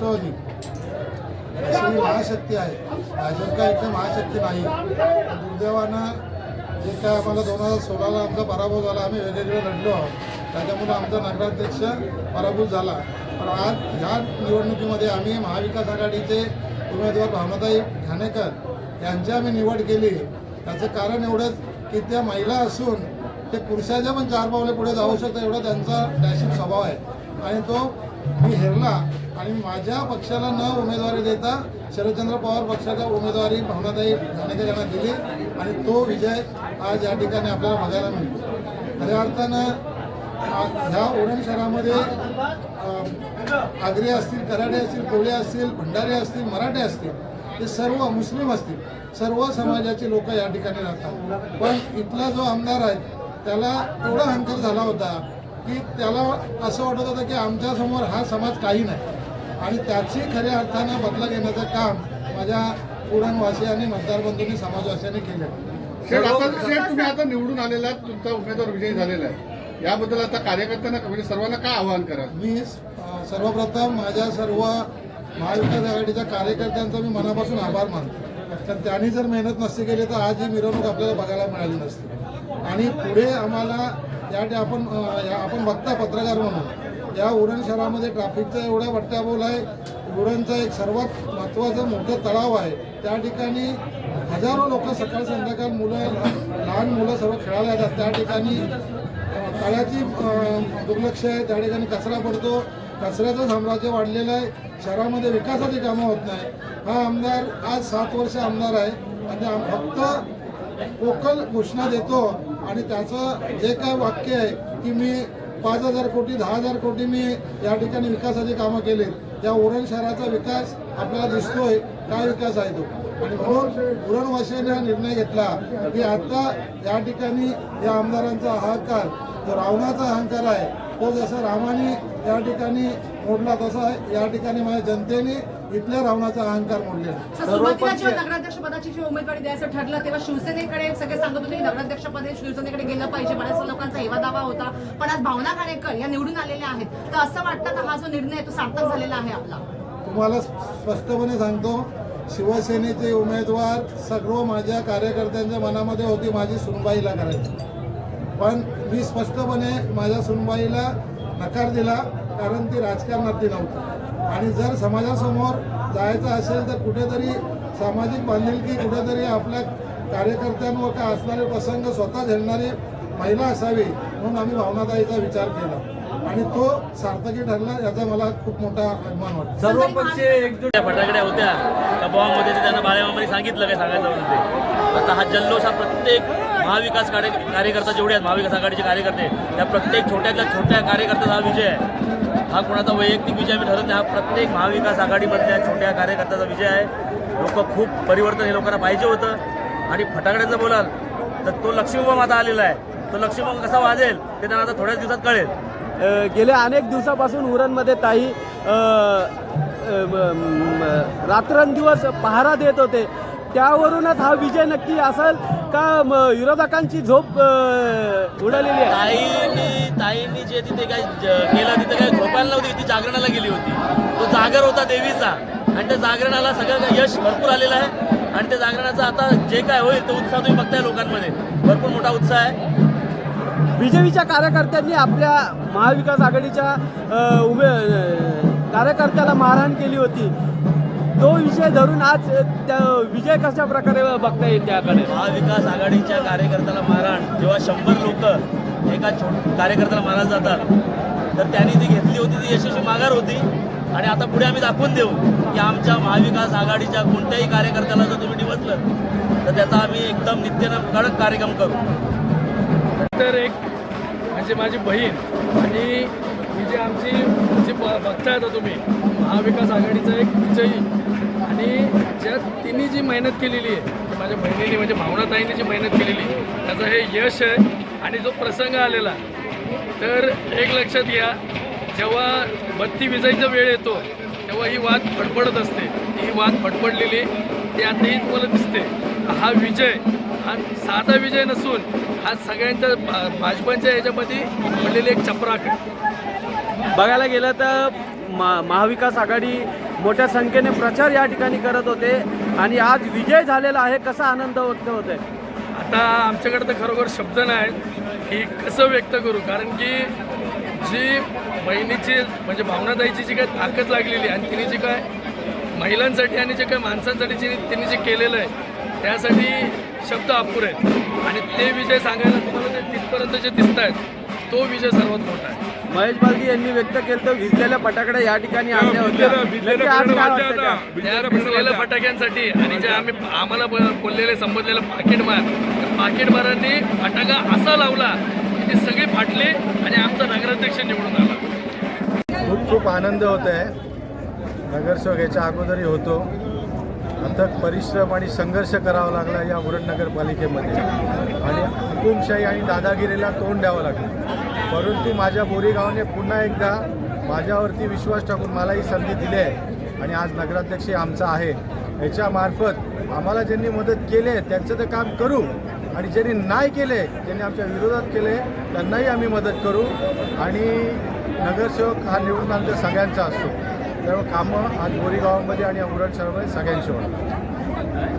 राष्ट्रवादी अशी महाशक्ती आहे. भाजपा काय एकदम महाशक्ती नाही. दुर्दैवानं जे काय आम्हाला दोन हजार सोळाला आमचा पराभव झाला आम्ही वेगवेगळे लढलो आहोत. त्याच्यामुळे आमचा नगराध्यक्ष पराभूत झाला. पण आज ह्या निवडणुकीमध्ये आम्ही महाविकास आघाडीचे उमेदवार भावनाताई घाणेकर यांची आम्ही निवड केली. त्याचं कारण एवढंच की त्या महिला असून ते पुरुषाच्या पण चार पावले पुढे जाऊ शकतात एवढा त्यांचा डॅशिंग स्वभाव आहे. आणि तो मी हेरला आणि माझ्या पक्षाला न उमेदवारी देता शरदचंद्र पवार पक्षाच्या उमेदवारी भावनाताई ठाणेकर यांना दिली आणि तो विजय आज या ठिकाणी आपल्याला बघायला मिळतो. खऱ्या अर्थानं ह्या उरण शहरामध्ये अं, आगरी असतील कराडे असतील कोवळे असतील भंडारे असतील मराठे असतील ते सर्व मुस्लिम असतील सर्व समाजाचे लोक या ठिकाणी राहतात. पण इथला जो आमदार आहे त्याला एवढा अहंकार झाला होता की त्याला असं वाटत होतं की आमच्यासमोर हा समाज काही नाही. आणि त्याची खऱ्या अर्थानं बदला घेण्याचं काम माझ्या उरणवासियांनी मतदार बंधूंनी समाजवासियांनी केलं शेठ आता शेठ तुम्ही आता निवडून आलेला आहात, तुमचा उमेदवार विजयी झालेला आहे. याबद्दल आता कार्यकर्त्यांना म्हणजे सर्वांना काय आवाहन कराल? मी अ, सर्वप्रथम माझ्या सर्व महाविकास आघाडीच्या कार्यकर्त्यांचा मी मनापासून आभार मानतो. कारण त्यांनी जर मेहनत नसती केली तर आज ही मिरवणूक आपल्याला बघायला मिळाली नसती. आणि पुढे आम्हाला या ठे- आपण या- आपण बघता पत्रकार म्हणून या उरण शहरामध्ये ट्रॅफिकचा एवढा वट्ट्याबोल आहे. उरणचं एक सर्वात महत्त्वाचं मोठं तळाव आहे. त्या ठिकाणी हजारो लोक सकाळ संध्याकाळ मुलं लहान मुलं सर्व खेळायला येतात. त्या ठिकाणी तळ्याची दुर्लक्ष आहे. त्या ठिकाणी कचरा पडतो. कचऱ्याचं साम्राज्य वाढलेलं आहे. शहरामध्ये विकासाची कामं होत नाही. हा आमदार आज सात वर्ष आमदार आहे. आणि आम- फक्त पोकल घोषणा देतो आणि त्याचं जे काय वाक्य आहे की मी पाच हजार कोटी दहा हजार कोटी मी या ठिकाणी विकासाची कामं केली या उरण शहराचा विकास आपल्याला दिसतोय काय विकास आहे तो? आणि म्हणून उरणवासियांनी हा निर्णय घेतला की आता या ठिकाणी या आमदारांचा अहंकार जो रावणाचा अहंकार आहे तो जसा रामाने या ठिकाणी मोडला तसा या ठिकाणी माझ्या जनतेने इथल्या रावणाचा अहंकार मोडलेला सुरुवातीला जेव्हा नगराध्यक्ष पदाची जी उमेदवारी द्यायचं ठरलं तेव्हा शिवसेनेकडे सगळे सांगत होते की नगराध्यक्ष पदे शिवसेनेकडे गेलं पाहिजे बऱ्याच लोकांचा हेवा दावा होता. पण आज भावना खाणेकर या निवडून आलेल्या आहेत. तर असं वाटतं का हा जो निर्णय आहे तो सार्थक झालेला आहे आपला? तुम्हाला स्पष्टपणे सांगतो शिवसेनेचे उमेदवार सर्व माझ्या कार्यकर्त्यांच्या मनामध्ये होती माझी सुनबाईला करायची. पण मी स्पष्टपणे माझ्या सुनबाईला नकार दिला. कारण ती राजकारणातली नव्हती. आणि जर समाजासमोर जायचं असेल तर कुठेतरी सामाजिक बांधिलकी कुठेतरी आपल्या कार्यकर्त्यांवर का असणारे प्रसंग स्वतः झेलणारी महिला असावी म्हणून आम्ही भावनाताईचा विचार केला. आणि तो सार्थकी ठरला याचा मला खूप मोठा अभिमान वाटतो. सर्व पक्ष एकजूट फटाकड्या होत्या. त्या बॉम्बमध्ये ते त्यांना बाळेमामाने सांगितलं काय सांगायचं म्हणून ते? आता हा जल्लोष हा प्रत्येक महाविकास कार्य कार्यकर्ता जेवढे आहेत महाविकास आघाडीचे कार्यकर्ते त्या प्रत्येक छोट्यातल्या छोट्या कार्यकर्त्याचा हा विजय आहे. हा कोणाचा वैयक्तिक विजय मी ठरत नाही हा प्रत्येक महाविकास आघाडीमधल्या छोट्या कार्यकर्त्याचा विजय आहे. लोक खूप परिवर्तन हे लोकांना पाहिजे होतं. आणि फटाकड्याचं बोलाल तर तो लक्ष्मीबॉम्ब आता आलेला आहे. तो लक्ष्मीबॉम्ब कसा वाजेल ते त्यांना आता थोड्याच दिवसात कळेल. गेल्या अनेक दिवसापासून उरणमध्ये ताई रात्रंदिवस पहारा देत होते. त्यावरूनच हा विजय नक्की असेल का विरोधकांची झोप उडालेली आहे? ताईंनी ताईंनी जे तिथे काय केलं तिथे काय झोपायला नव्हती ती जागरणाला गेली होती. तो जागर होता देवीचा. आणि त्या जागरणाला सगळं यश भरपूर आलेलं आहे. आणि त्या जागरणाचा आता जे काय होईल तो उत्साह तुम्ही बघताय लोकांमध्ये. भरपूर मोठा उत्साह आहे. बीजेपीच्या कार्यकर्त्यांनी आपल्या महाविकास आघाडीच्या अ, कार्यकर्त्याला मारहाण केली होती. तो विषय धरून आज त्या विजय कशा प्रकारे बघता येईल त्याकडे? महाविकास आघाडीच्या कार्यकर्त्याला मारहाण जेव्हा शंभर लोक एका छोट कार्यकर्त्याला मारायला जातात तर त्यांनी ती घेतली होती ती यशस्वी माघार होती. आणि आता पुढे आम्ही दाखवून देऊ की आमच्या महाविकास आघाडीच्या कोणत्याही कार्यकर्त्याला जर तुम्ही डिवचलं तर त्याचा आम्ही एकदम नित्यनं कडक कार्यक्रम करू. तर एक म्हणजे माझी बहीण आणि ही जी आमची जी बघताय आता तुम्ही महाविकास आघाडीचा एक विजयी आणि ज्या तिने जी मेहनत केलेली आहे ती माझ्या बहिणीने म्हणजे भावनाताईने जी मेहनत केलेली आहे, त्याचं हे यश आहे आणि जो प्रसंग आलेला तर एक लक्षात घ्या जेव्हा बत्ती विजायचा वेळ येतो तेव्हा ही वाद फडफडत असते. ही वाद फडफडलेली ती आताही तुम्हाला दिसते. हा विजय हा साधा विजय नसून हा सगळ्यांच्या भा- भाजपांच्या याच्यामध्ये पडलेली एक चपराक बघायला गेलं तर मा महाविकास आघाडी मोठ्या संख्येने प्रचार या ठिकाणी करत होते आणि आज विजय झालेला आहे कसा आनंद व्यक्त होत आहे आता आमच्याकडे तर खरोखर शब्द नाहीत की कसं व्यक्त करू? कारण की जी बहिणीची म्हणजे भावनादायीची जी काय ताकद लागलेली आहे आणि तिने जी काय महिलांसाठी आणि जे काय माणसांसाठी जे तिने जे केलेलं आहे त्यासाठी शब्द अपुरे आहेत. आणि ते विजय सांगायला तुम्हाला ते तिथपर्यंत जे दिसत आहेत तो विजय सर्वात मोठा आहे. महेश बालदी यांनी व्यक्त केलं तर विजलेल्या फटाकड्या या ठिकाणी आणल्या होत्या. नक्की आज काय वाटतं त्या? त्या भिजलेल्या फटाक्यांसाठी आणि जे आम्ही आम्हाला ब- बोललेले संबोधलेलं पाकिटमार त्या पाकिटमारांनी फटाका असा लावला की ती सगळी फाटली आणि आमचा नगराध्यक्ष निवडून आला. खूप खूप आनंद होत आहे नगरसेवक याच्या अगोदरही होतो. अथक परिश्रम आणि संघर्ष करावा लागला या उरण नगरपालिकेमध्ये आणि हुकुमशाही आणि दादागिरीला तोंड द्यावं लागलं. परंतु माझ्या बोरीगावने पुन्हा एकदा माझ्यावरती विश्वास टाकून मला ही संधी दिली आहे. आणि आज नगराध्यक्ष आमचा आहे. याच्यामार्फत आम्हाला ज्यांनी मदत केली आहे त्यांचं तर काम करू. आणि ज्यांनी नाही केले ज्यांनी आमच्या विरोधात केले त्यांनाही आम्ही मदत करू. आणि नगरसेवक हा निवडून आमच्या सगळ्यांचा असतो. त्यामुळे कामं आज बोरीगावामध्ये आणि अमरावती शहरामध्ये सगळ्यांशी होणार.